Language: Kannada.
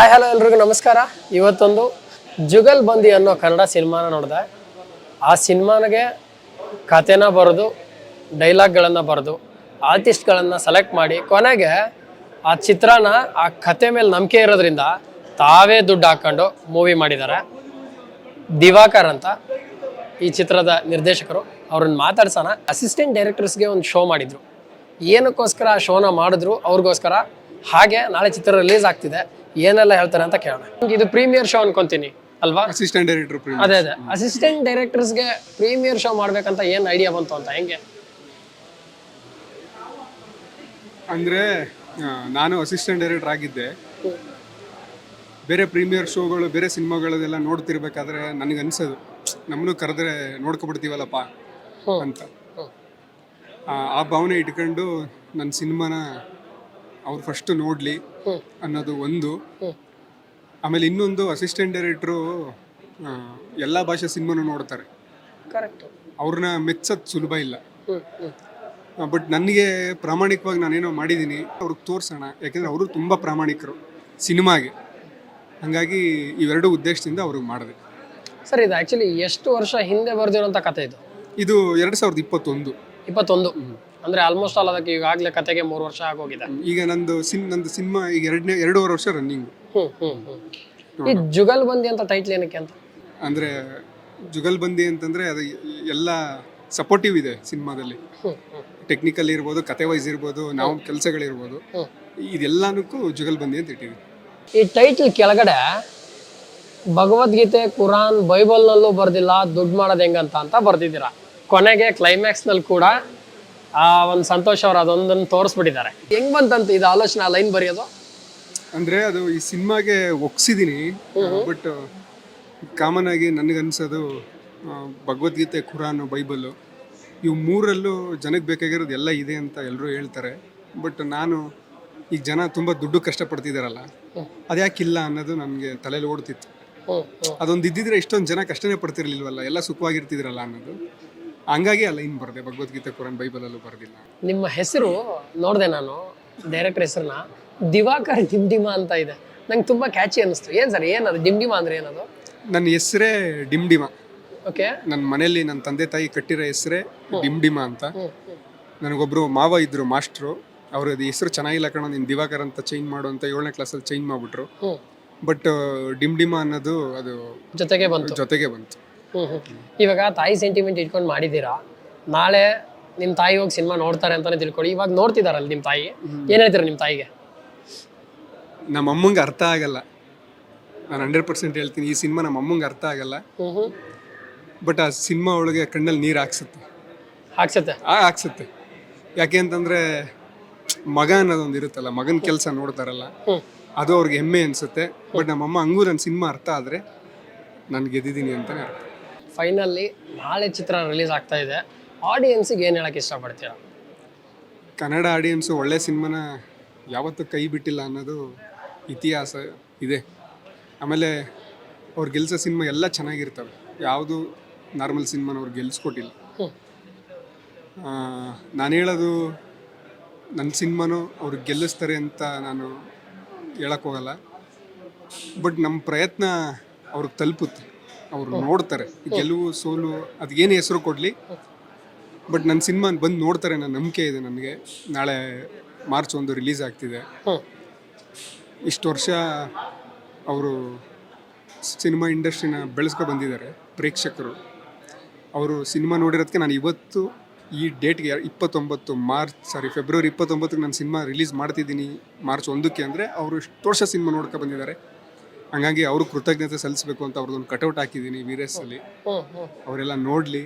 ಹಾಯ್ ಹಲೋ ಎಲ್ರಿಗೂ ನಮಸ್ಕಾರ. ಇವತ್ತೊಂದು ಜುಗಲ್ ಬಂದಿ ಅನ್ನೋ ಕನ್ನಡ ಸಿನಿಮಾನ ನೋಡಿದೆ. ಆ ಸಿನಿಮಾನಿಗೆ ಕತೆನ ಬರೆದು, ಡೈಲಾಗ್ಗಳನ್ನು ಬರೆದು, ಆರ್ಟಿಸ್ಟ್ಗಳನ್ನು ಸೆಲೆಕ್ಟ್ ಮಾಡಿ, ಕೊನೆಗೆ ಆ ಚಿತ್ರನ, ಆ ಕತೆ ಮೇಲೆ ನಂಬಿಕೆ ಇರೋದ್ರಿಂದ ತಾವೇ ದುಡ್ಡು ಹಾಕ್ಕೊಂಡು ಮೂವಿ ಮಾಡಿದ್ದಾರೆ. ದಿವಾಕರ್ ಅಂತ ಈ ಚಿತ್ರದ ನಿರ್ದೇಶಕರು. ಅವ್ರನ್ನ ಮಾತಾಡ್ಸೋಣ. ಅಸಿಸ್ಟೆಂಟ್ ಡೈರೆಕ್ಟರ್ಸ್ಗೆ ಒಂದು ಶೋ ಮಾಡಿದರು. ಏನಕ್ಕೋಸ್ಕರ ಆ ಶೋನ ಮಾಡಿದ್ರು? ಅವ್ರಿಗೋಸ್ಕರ. ಹಾಗೆ ನಾಳೆ ಚಿತ್ರ ರಿಲೀಸ್ ಆಗ್ತಿದೆ. ಏನೆಲ್ಲ ಹೇಳ್ತಾರೆ ಅಂತ ಕೇಳೋಣ. ಇದು ಪ್ರೀಮಿಯರ್ ಶೋ ಅನ್ಕೊಂತೀನಿ ಅಲ್ವಾ? ಅಸಿಸ್ಟೆಂಟ್ ಡೈರೆಕ್ಟರ್ ಅದೇ ಅದೇ. ಅಸಿಸ್ಟೆಂಟ್ ಡೈರೆಕ್ಟರ್ಸ್ಗೆ ಪ್ರೀಮಿಯರ್ ಶೋ ಮಾಡ್ಬೇಕಂತ ಏನು ಐಡಿಯಾ ಬಂತು ಅಂತ ಹೆಂಗೆ? ಅಂದರೆ ನಾನು ಅಸಿಸ್ಟೆಂಟ್ ಡೈರೆಕ್ಟರ್ ಆಗಿದ್ದೆ. ಬೇರೆ ಪ್ರೀಮಿಯರ್ ಶೋಗಳು ಬೇರೆ ಸಿನಿಮಾಗಳದೆಲ್ಲ ನೋಡ್ತಿರ್ಬೇಕಾದ್ರೆ ನನಗೆ ಅನ್ಸೋದು ನಮ್ಮನ್ನು ಕರೆದ್ರೆ ನೋಡ್ಕೊಬಿಡ್ತೀವಲ್ಲಪ್ಪ. ಅಂತ. ಆ, ಭಾವನೆ ಇಟ್ಕೊಂಡು ನನ್ನ ಸಿನಿಮಾನ ಅವ್ರು ಫಸ್ಟ್ ನೋಡಲಿ. ಅನ್ನೋದು ಒಂದು. ಆಮೇಲೆ ಇನ್ನೊಂದು ಅಸಿಸ್ಟೆಂಟ್ ಡೈರೆಕ್ಟ್ರು ಎಲ್ಲ ಭಾಷೆ ಸಿನಿಮಾನು ನೋಡ್ತಾರೆ. ಅವ್ರನ್ನ ಮೆಚ್ಚೋದು ಸುಲಭ ಇಲ್ಲ. ಬಟ್ ನನಗೆ ಪ್ರಾಮಾಣಿಕವಾಗಿ ನಾನೇನೋ ಮಾಡಿದ್ದೀನಿ ಅವ್ರಿಗೆ ತೋರಿಸೋಣ. ಯಾಕೆಂದರೆ ಅವರು ತುಂಬ ಪ್ರಾಮಾಣಿಕರು ಸಿನಿಮಾಗೆ. ಹಾಗಾಗಿ ಇವೆರಡು ಉದ್ದೇಶದಿಂದ ಅವ್ರಿಗೆ ಮಾಡಿದೆ. ಸರ್ ಇದು ಆ್ಯಕ್ಚುಲಿ ಎಷ್ಟು ವರ್ಷ ಹಿಂದೆ ಬರೆದಿರೋಂಥ ಕತೆ ಇದು? ಇದು ಎರಡು ಸಾವಿರದ ಇಪ್ಪತ್ತೊಂದು. ಇಪ್ಪತ್ತೊಂದು. ಅಂದ್ರೆ ಆಲ್ಮೋಸ್ಟ್ ಆಲ್ ಅದಕ್ಕೆ ಈಗಾಗಲೇ ಕತೆಗೆ ಮೂರು ವರ್ಷ ಆಗೋಗಿದೆ. ಈಗ ನಂದು ಸಿನ್ ನಂದು ಸಿನಿಮಾ ಈಗ ಎರಡನೇ ಎರಡೂವರೆ ವರ್ಷ ರನ್ನಿಂಗ್ ಹ್ಮ್ ಹ್ಮ್ ಹ್ಮ್. ಈ ಜುಗಲ್ ಬಂದಿ ಅಂತ ಟೈಟ್ಲ್ ಏನಕ್ಕೆ ಅಂತ? ಅಂದರೆ ಜುಗಲ್ಬಂದಿ ಅಂತಂದರೆ ಅದು ಎಲ್ಲ ಸಪೋರ್ಟಿವ್ ಇದೆ ಸಿನಿಮಾದಲ್ಲಿ. ಟೆಕ್ನಿಕಲ್ ಇರ್ಬೋದು ಕತೆ ವೈಸ್ ಇರ್ಬೋದು ನಾವು ಕೆಲಸಗಳಿರ್ಬೋದು. ಇದೆಲ್ಲಾನಕ್ಕೂ ಜುಗಲ್ ಬಂದಿ ಅಂತ ಇಟ್ಟಿವಿ ಈ ಟೈಟ್ಲ್ ಕೆಳಗಡೆ ಭಗವದ್ಗೀತೆ ಕುರಾನ್ ಬೈಬಲ್ನಲ್ಲೂ ಬರ್ದಿಲ್ಲ ದುಡ್ಡು ಮಾಡೋದು ಹೆಂಗಂತ ಅಂತ ಬರ್ದಿದ್ದೀರಾ? ಕೊನೆಗೆ ಕ್ಲೈಮ್ಯಾಕ್ಸ್ನಲ್ಲಿ ಕೂಡ ಆ ಒಂದು ಸಂತೋಷ್ ಅವ್ರು ಅದೊಂದನ್ನು ತೋರಿಸ್ಬಿಟ್ಟಿದ್ದಾರೆ. ಹೆಂಗ್ ಬಂತಂತ ಇದು ಆಲೋಚನೆ ಲೈನ್ ಬರೆಯೋದು? ಅಂದ್ರೆ ಅದು ಈ ಸಿನಿಮಾಗೆ ಒಗ್ಸಿದೀನಿ ಬಟ್ ಕಾಮನ್ ಆಗಿ ನನಗನ್ಸೋದು ಭಗವದ್ಗೀತೆ ಖುರಾನು ಬೈಬಲ್ ಇವು ಮೂರಲ್ಲೂ ಜನಕ್ಕೆ ಬೇಕಾಗಿರೋದು ಎಲ್ಲ ಇದೆ ಅಂತ ಎಲ್ಲರೂ ಹೇಳ್ತಾರೆ. ಬಟ್ ನಾನು ಈಗ ಜನ ತುಂಬ ದುಡ್ಡು ಕಷ್ಟಪಡ್ತಿದ್ದಾರಲ್ಲ ಅದ್ಯಾಕಿಲ್ಲ ಅನ್ನೋದು ನನಗೆ ತಲೆಯಲ್ಲಿ ಓಡ್ತಿತ್ತು. ಅದೊಂದು ಇದ್ದಿದ್ರೆ ಇಷ್ಟೊಂದು ಜನ ಕಷ್ಟನೇ ಪಡ್ತಿರ್ಲಿಲ್ವಲ್ಲ ಎಲ್ಲ ಸುಖವಾಗಿರ್ತಿದ್ರಲ್ಲ ಅನ್ನೋದು. ಹಂಗಾಗಿ ಅಲ್ಲ ಲೈನ್ ಬರ್ದೆ ಭಗವದ್ಗೀತೆ ಕುರಾನ್ ಬೈಬಲಲ್ಲೂ ಬರೆದಿಲ್ಲ. ನಿಮ್ಮ ಹೆಸರು ನೋಡಿದೆ ನಾನು ಡೈರೆಕ್ಟರ್ ಹೆಸರನ್ನ ದಿವಾಕರ್ ಡಿಮ್ಡಿಮ ಅಂತ ಇದೆ. ನಂಗೆ ತುಂಬಾ ಕ್ಯಾಚಿ ಅನಿಸ್ತು ಏನ್ ಸರ್ ಏನದು? ಡಿಮ್ಡಿಮ ಅಂದ್ರೆ ಏನದು? ನನ್ನ ಹೆಸರೇ ಡಿಮ್ಡಿಮ. ಓಕೆ ನನ್ನ ಮನೆಯಲ್ಲಿ ನನ್ನ ತಂದೆ ತಾಯಿ ಕಟ್ಟಿರೋ ಹೆಸರೇ ಡಿಮ್ಡಿಮ ಅಂತ. ನನಗೊಬ್ರು ಮಾವ ಇದ್ರು ಮಾಸ್ಟ್ರು. ಅವ್ರ ಹೆಸರು ಚೆನ್ನಾಗಿಲ್ಲ ಕಣ ನೀನು ದಿವಾಕರ್ ಅಂತ ಚೇಂಜ್ ಮಾಡು ಅಂತ ಏಳನೇ ಕ್ಲಾಸಲ್ಲಿ ಚೇಂಜ್ ಮಾಡಿಬಿಟ್ರು. ಬಟ್ ಡಿಮ್ಡಿಮ ಅನ್ನೋದು ಅದು ಜೊತೆಗೆ ಬಂತು. ಜೊತೆಗೆ ಬಂತು. ಇವಾಗ ತಾಯಿ ಸೆಂಟಿಮೆಂಟ್ ಇಟ್ಕೊಂಡು ಮಾಡಿದ್ದೀರಾ? ನಾಳೆ ನಿಮ್ಮ ತಾಯಿ ಹೋಗಿ ಸಿನಿಮಾ ನೋಡ್ತಾರೆ ಅಂತಾನೆ ತಿಳ್ಕೊಳ್ಳಿ. ಇವಾಗ ನೋಡ್ತಿದಾರಲ್ಲ ನಿಮ್ಮ ತಾಯಿ? ಏನು ಹೇಳ್ತೀರಾ ನಿಮ್ಮ ತಾಯಿಗೆ? ನಮ್ಮ ಅಮ್ಮಂಗೆ ಅರ್ಥ ಆಗಲ್ಲ. ನಾನು ಹಂಡ್ರೆಡ್ ಪರ್ಸೆಂಟ್ ಹೇಳ್ತೀನಿ ಈ ಸಿನಿಮಾ ನಮ್ಮ ಅಮ್ಮಂಗೆ ಅರ್ಥ ಆಗಲ್ಲ. ಬಟ್ ಆ ಸಿನಿಮಾ ಒಳಗೆ ಕಣ್ಣಲ್ಲಿ ನೀರು ಹಾಕ್ಸುತ್ತೆ. ಹಾಕ್ಸುತ್ತೆ? ಹಾಕ್ಸುತ್ತೆ. ಯಾಕೆ ಅಂತಂದರೆ ಮಗ ಅನ್ನೋದೊಂದು ಇರುತ್ತಲ್ಲ ಮಗನ ಕೆಲಸ ನೋಡ್ತಾರಲ್ಲ ಅದು ಅವ್ರಿಗೆ ಹೆಮ್ಮೆ ಅನಿಸುತ್ತೆ. ಬಟ್ ನಮ್ಮಮ್ಮ ಹಂಗೂ ನನ್ನ ಸಿನಿಮಾ ಅರ್ಥ ಆದರೆ ನಾನು ಗೆದ್ದಿದ್ದೀನಿ ಅಂತಲೇ ಅರ್ಥ. ಫೈನಲ್ಲಿ ನಾಳೆ ಚಿತ್ರ ರಿಲೀಸ್ ಆಗ್ತಾ ಇದೆ. ಆಡಿಯನ್ಸಿಗೆ ಏನು ಹೇಳಕ್ಕೆ ಇಷ್ಟಪಡ್ತೀರಾ? ಕನ್ನಡ ಆಡಿಯನ್ಸು ಒಳ್ಳೆ ಸಿನಿಮಾನ ಯಾವತ್ತೂ ಕೈ ಬಿಟ್ಟಿಲ್ಲ ಅನ್ನೋದು ಇತಿಹಾಸ ಇದೆ. ಆಮೇಲೆ ಅವ್ರು ಗೆಲ್ಸೋ ಸಿನಿಮಾ ಎಲ್ಲ ಚೆನ್ನಾಗಿರ್ತವೆ. ಯಾವುದು ನಾರ್ಮಲ್ ಸಿನಿಮಾನ ಅವ್ರು ಗೆಲ್ಸ್ಕೊಟ್ಟಿಲ್ಲ. ನಾನು ಹೇಳೋದು ನನ್ನ ಸಿನಿಮಾನು ಅವ್ರು ಗೆಲ್ಲಿಸ್ತಾರೆ ಅಂತ ನಾನು ಹೇಳೋಕ್ಕೋಗಲ್ಲ ಬಟ್ ನಮ್ಮ ಪ್ರಯತ್ನ ಅವ್ರಿಗೆ ತಲುಪುತ್ತೆ. ಅವ್ರು ನೋಡ್ತಾರೆ. ಗೆಲುವು ಸೋಲು ಅದೇನು ಹೆಸರು ಕೊಡಲಿ? ಬಟ್ ನನ್ನ ಸಿನಿಮಾ ಬಂದು ನೋಡ್ತಾರೆ ನನ್ನ ನಂಬಿಕೆ ಇದೆ ನನಗೆ. ನಾಳೆ ಮಾರ್ಚ್ ಒಂದು ರಿಲೀಸ್ ಆಗ್ತಿದೆ. ಇಷ್ಟು ವರ್ಷ ಅವರು ಸಿನಿಮಾ ಇಂಡಸ್ಟ್ರಿನ ಬೆಳೆಸ್ಕೊ ಬಂದಿದ್ದಾರೆ ಪ್ರೇಕ್ಷಕರು. ಅವರು ಸಿನಿಮಾ ನೋಡಿರೋದಕ್ಕೆ ನಾನು ಇವತ್ತು ಈ ಡೇಟ್ಗೆ ಇಪ್ಪತ್ತೊಂಬತ್ತು ಮಾರ್ಚ್ ಸಾರಿ ಫೆಬ್ರವರಿ ಇಪ್ಪತ್ತೊಂಬತ್ತಕ್ಕೆ ನಾನು ಸಿನಿಮಾ ರಿಲೀಸ್ ಮಾಡ್ತಿದ್ದೀನಿ ಮಾರ್ಚ್ ಒಂದಕ್ಕೆ ಅಂದರೆ ಅವರು ಇಷ್ಟು ವರ್ಷ ಸಿನಿಮಾ ನೋಡ್ಕೊ ಬಂದಿದ್ದಾರೆ. ಹಂಗಾಗಿ ಅವರು ಕೃತಜ್ಞತೆ ಸಲ್ಲಿಸಬೇಕು ಅಂತ ಅವ್ರದ್ದೊಂದು ಕಟೌಟ್ ಹಾಕಿದ್ದೀನಿ ವೀರಸ್ ಅಲ್ಲಿ. ಅವರೆಲ್ಲ ನೋಡ್ಲಿ.